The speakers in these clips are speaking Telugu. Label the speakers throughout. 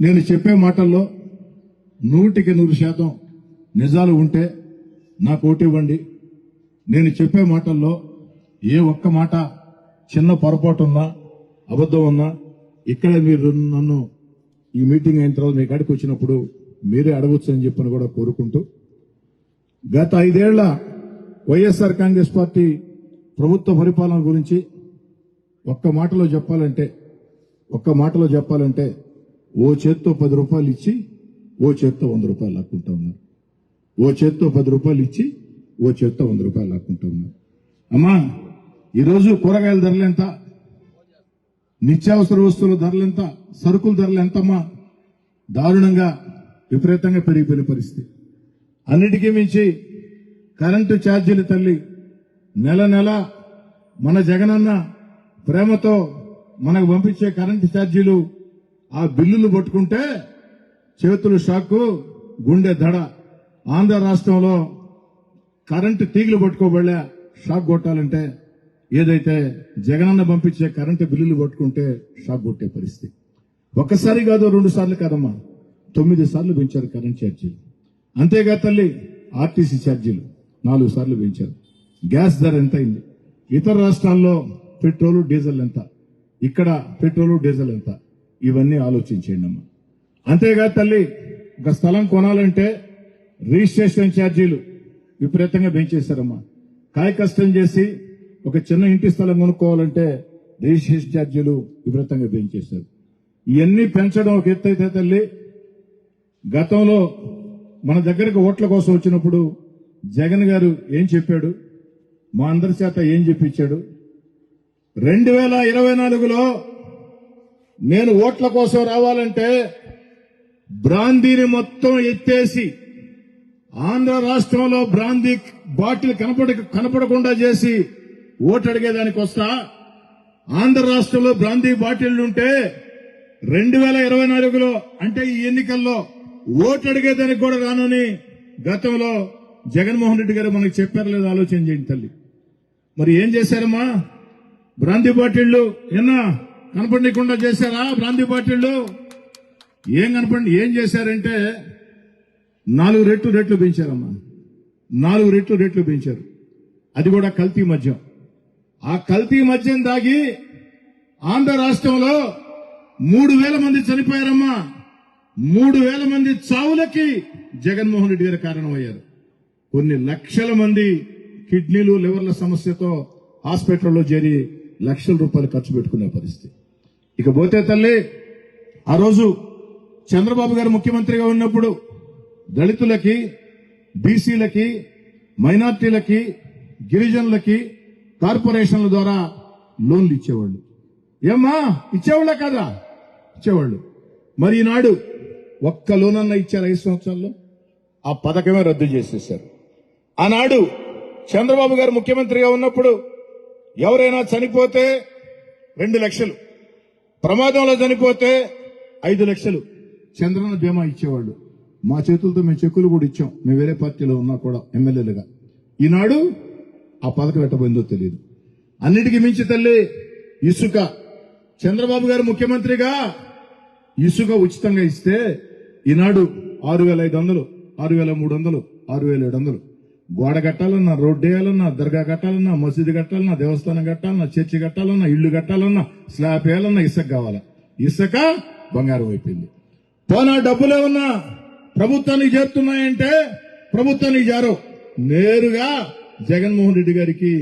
Speaker 1: నేను చెప్పే మాటల్లో నూటికి నూరు శాతం నిజాలు ఉంటే నాకు ఓటు ఇవ్వండి. నేను చెప్పే మాటల్లో ఏ ఒక్క మాట చిన్న పొరపాటు ఉన్నా అబద్ధం ఉన్నా ఇక్కడే మీరు నన్ను ఈ మీటింగ్ అయిన తర్వాత మీ కాడికి వచ్చినప్పుడు మీరే అడగొచ్చు అని చెప్పని కూడా కోరుకుంటూ గత ఐదేళ్ళ వైఎస్ఆర్ కాంగ్రెస్ పార్టీ ప్రభుత్వ పరిపాలన గురించి ఒక్క మాటలో చెప్పాలంటే ఒక్క మాటలో చెప్పాలంటే ఓ చేత్తో పది రూపాయలు ఇచ్చి ఓ చేత్తో వంద రూపాయలు లాక్కుంటా ఉన్నారు. ఓ చేత్తో పది రూపాయలు ఇచ్చి ఓ చేత్తో వంద రూపాయలు లాక్కుంటా ఉన్నారు. అమ్మా ఈరోజు కూరగాయల ధరలు ఎంత? నిత్యావసర వస్తువుల ధరలు ఎంత? సరుకుల ధరలు ఎంతమ్మా? దారుణంగా విపరీతంగా పెరిగిపోయిన పరిస్థితి. అన్నిటికీ మించి కరెంటు ఛార్జీలు తల్లి నెల నెల మన జగనన్న ప్రేమతో మనకు పంపించే కరెంటు ఛార్జీలు ఆ బిల్లులు పట్టుకుంటే చేతులు షాకు గుండె దడ. ఆంధ్ర రాష్ట్రంలో కరెంటు తీగలు పట్టుకోబడలే షాక్ కొట్టాలంటే ఏదైతే జగనన్న పంపించే కరెంటు బిల్లులు పట్టుకుంటే షాక్ కొట్టే పరిస్థితి. ఒక్కసారి కాదు రెండు సార్లు కాదమ్మా. తొమ్మిది సార్లు పెంచారు కరెంట్ ఛార్జీలు. అంతేగా తల్లి ఆర్టీసీ ఛార్జీలు నాలుగు సార్లు పెంచారు. గ్యాస్ ధర ఎంత అయింది ఇతర రాష్ట్రాల్లో పెట్రోలు డీజిల్ ఎంత? ఇక్కడ పెట్రోలు డీజిల్ ఎంత? ఇవన్నీ ఆలోచించండి అమ్మా. అంతేగా తల్లి ఒక స్థలం కొనాలంటే రిజిస్ట్రేషన్ ఛార్జీలు విపరీతంగా పెంచేశారమ్మా. కాయ కష్టం చేసి ఒక చిన్న ఇంటి స్థలం కొనుక్కోవాలంటే రిజిస్ట్రేషన్ ఛార్జీలు విపరీతంగా పెంచేశారు. ఇవన్నీ పెంచడం ఒక ఎత్తైతే తల్లి గతంలో మన దగ్గరకు ఓట్ల కోసం వచ్చినప్పుడు జగన్ గారు ఏం చెప్పాడు? మా అందరి చేత ఏం చెప్పించాడు? రెండు వేల ఇరవై నాలుగులో నేను ఓట్ల కోసం రావాలంటే బ్రాందీని మొత్తం ఎత్తేసి ఆంధ్ర రాష్ట్రంలో బ్రాందీ బాటిల్ కనపడ కనపడకుండా చేసి ఓటు అడిగేదానికి వస్తా. ఆంధ్ర రాష్ట్రంలో బ్రాందీ బాటిల్ ఉంటే రెండు వేల ఇరవై నాలుగులో అంటే ఈ ఎన్నికల్లో ఓటు అడిగేదానికి కూడా రానని గతంలో జగన్మోహన్ రెడ్డి గారు మనకి చెప్పారు లేదా ఆలోచన చేయండి తల్లి. మరి ఏం చేశారమ్మా? బ్రాందీ బాటిళ్ళు ఎన్నా? కనపడకుండా చేశారా గాంధీ పార్టీలు? ఏం కనపడి ఏం చేశారంటే నాలుగు రెట్లు రెట్లు పెంచారమ్మా. నాలుగు రెట్లు రెట్లు పెంచారు. అది కూడా కల్తీ మద్యం. ఆ కల్తీ మద్యం దాగి ఆంధ్ర రాష్ట్రంలో మూడు వేల మంది చనిపోయారమ్మా. మూడు వేల మంది చావులకి జగన్మోహన్ రెడ్డి గారు కారణమయ్యారు. కొన్ని లక్షల మంది కిడ్నీలు లివర్ల సమస్యతో హాస్పిటల్లో చేరి లక్షల రూపాయలు ఖర్చు పెట్టుకునే పరిస్థితి. ఇక పోతే తల్లి ఆ రోజు చంద్రబాబు గారు ముఖ్యమంత్రిగా ఉన్నప్పుడు దళితులకి బీసీలకి మైనార్టీలకి గిరిజనులకి కార్పొరేషన్ల ద్వారా లోన్లు ఇచ్చేవాళ్ళు. ఏమ్మా ఇచ్చేవాళ్ళ కదా ఇచ్చేవాళ్ళు. మరి ఈనాడు ఒక్క లోన్ అన్న ఇచ్చారు ఐదు సంవత్సరాల్లో? ఆ పథకమే రద్దు చేసేశారు. ఆనాడు చంద్రబాబు గారు ముఖ్యమంత్రిగా ఉన్నప్పుడు ఎవరైనా చనిపోతే రెండు లక్షలు. ప్రమాదంలో చనిపోతే ఐదు లక్షలు. చంద్రన్న బీమా ఇచ్చేవాళ్ళు. మా చేతులతో మేము చెక్కులు కూడా ఇచ్చాం. మేము వేరే పార్టీలో ఉన్నా కూడా ఎమ్మెల్యేలుగా. ఈనాడు ఆ పథకం ఎట్టబోయిందో తెలియదు అన్నిటికీ మించి తల్లి ఇసుక. చంద్రబాబు గారు ముఖ్యమంత్రిగా ఇసుక ఉచితంగా ఇస్తే ఈనాడు ఆరు వేల ఐదు వందలు ఆరు వేల మూడు వందలు ఆరు వేల ఏడు వందలు. గోడ కట్టాలన్నా రోడ్డు వేయాలన్నా దర్గా కట్టాలన్నా మసీదు కట్టాలన్నా దేవస్థానం కట్టాలన్నా చర్చి కట్టాలన్నా ఇల్లు కట్టాలన్నా స్లాబ్ వేయాలన్నా ఇసుక కావాలా? ఇసుక బంగారం అయిపోయింది. పోనా డబ్బులే ఉన్నా ప్రభుత్వానికి చేరుతున్నాయంటే ప్రభుత్వానికి చేరు. నేరుగా జగన్మోహన్ రెడ్డి గారికి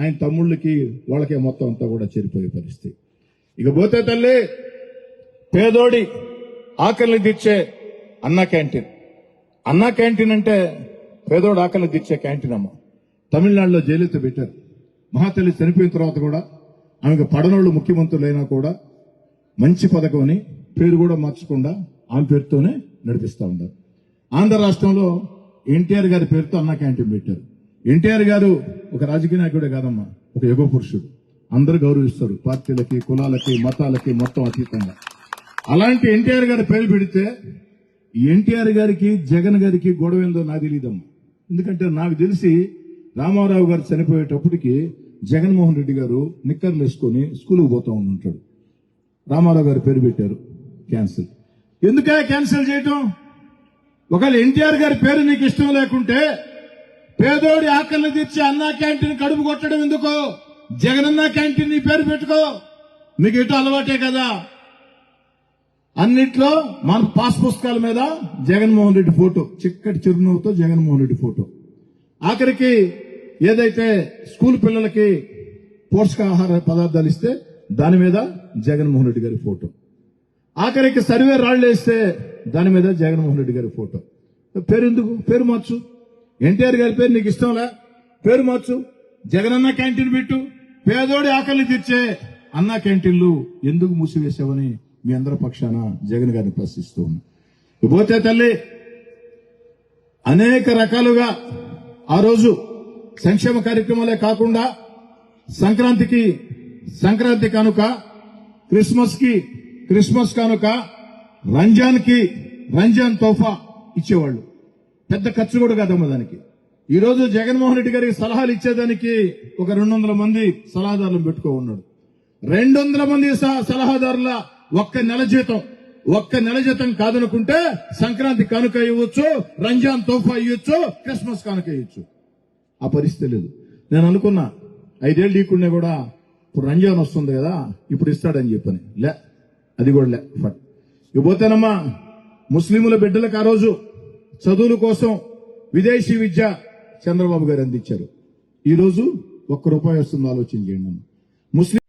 Speaker 1: ఆయన తమ్ముళ్ళకి వాళ్ళకే మొత్తం అంతా కూడా చేరిపోయే పరిస్థితి. ఇక పోతే తల్లి పేదోడి ఆకలిని తీర్చే అన్నా క్యాంటీన్. అన్నా క్యాంటీన్ అంటే పేదోడు ఆకలి తీర్చే క్యాంటీన్ అమ్మ. తమిళనాడులో జయలలిత పెట్టారు. మహాతల్లి చనిపోయిన తర్వాత కూడా ఆమెకు పడనోళ్ళు ముఖ్యమంత్రులైనా కూడా మంచి పథకం అని పేరు కూడా మార్చకుండా ఆమె పేరుతోనే నడిపిస్తూ ఉన్నారు. ఆంధ్ర రాష్ట్రంలో ఎన్టీఆర్ గారి పేరుతో అన్న క్యాంటీన్ పెట్టారు. ఎన్టీఆర్ గారు ఒక రాజకీయ నాయకుడే కాదమ్మా ఒక యుగ పురుషుడు. అందరూ గౌరవిస్తారు పార్టీలకి కులాలకి మతాలకి మొత్తం అతీతంగా. అలాంటి ఎన్టీఆర్ గారి పేరు పెడితే ఎన్టీఆర్ గారికి జగన్ గారికి గొడవ ఏందో నాకు తెలియదమ్మా ఎందుకంటే నాకు తెలిసి రామారావు గారు చనిపోయేటప్పటికి జగన్మోహన్ రెడ్డి గారు నిక్కర్లు వేసుకొని స్కూల్కి పోతా ఉంటాడు రామారావు గారు పేరు పెట్టారు. క్యాన్సిల్. ఎందుకే క్యాన్సిల్ చేయటం? ఒకవేళ ఎన్టీఆర్ గారి పేరు నీకు ఇష్టం లేకుంటే పేదోడి ఆకలిని తీర్చి అన్నా క్యాంటీన్ కడుపు కొట్టడం ఎందుకో? జగనన్న క్యాంటీన్ నీ పేరు పెట్టుకో. మీకు ఇటు అలవాటే కదా. అన్నిట్లో మన పాస్ పుస్తకాల మీద జగన్మోహన్ రెడ్డి ఫోటో చిక్కటి చిరునవ్వుతో జగన్మోహన్ రెడ్డి ఫోటో. ఆఖరికి ఏదైతే స్కూల్ పిల్లలకి పోషకాహార పదార్థాలు ఇస్తే దాని మీద జగన్మోహన్ రెడ్డి గారి ఫోటో. ఆఖరికి సర్వే రాళ్ళు వేస్తే దాని మీద జగన్మోహన్ రెడ్డి గారి ఫోటో. పేరు ఎందుకు పేరు మార్చు. ఎన్టీఆర్ గారి పేరు నీకు ఇష్టంలే పేరు మార్చు. జగనన్న క్యాంటీన్ పెట్టు. పేదోడి ఆకలి తీర్చే అన్న క్యాంటీన్లు ఎందుకు మూసివేసావని మీ అందరి పక్షాన జగన్ గారిని ప్రశ్నిస్తూ ఉన్నా. పోతే తల్లి అనేక రకాలుగా ఆ రోజు సంక్షేమ కార్యక్రమాలే కాకుండా సంక్రాంతికి సంక్రాంతి కానుక క్రిస్మస్కి క్రిస్మస్ కానుక రంజాన్కి రంజాన్ తోఫా ఇచ్చేవాళ్ళు. పెద్ద ఖర్చు కూడా కాదమ్మ దానికి. ఈ రోజు జగన్మోహన్ రెడ్డి గారికి సలహాలు ఇచ్చేదానికి ఒక రెండు మంది సలహాదారులు పెట్టుకో ఉన్నాడు రెండు మంది సలహాదారుల ఒక్క నెల జీతం. ఒక్క నెల జీతం కాదనుకుంటే సంక్రాంతి కానుక ఇవ్వచ్చు రంజాన్ తోఫా ఇవ్వచ్చు క్రిస్మస్ కానుక ఇవ్వచ్చు. ఆ పరిస్థితి లేదు. నేను అనుకున్నా ఐదేళ్ళు ఈకుడినే కూడా ఇప్పుడు రంజాన్ వస్తుంది కదా ఇప్పుడు ఇస్తాడని చెప్పని. లే అది కూడా లే ఫట్. ఇవ్వబోతేనమ్మా ముస్లింల బిడ్డలకు ఆ రోజు చదువుల కోసం విదేశీ విద్య చంద్రబాబు గారు అందించారు. ఈ రోజు ఒక్క రూపాయి వస్తుంది ఆలోచన చేయండి అమ్మా. ముస్లిం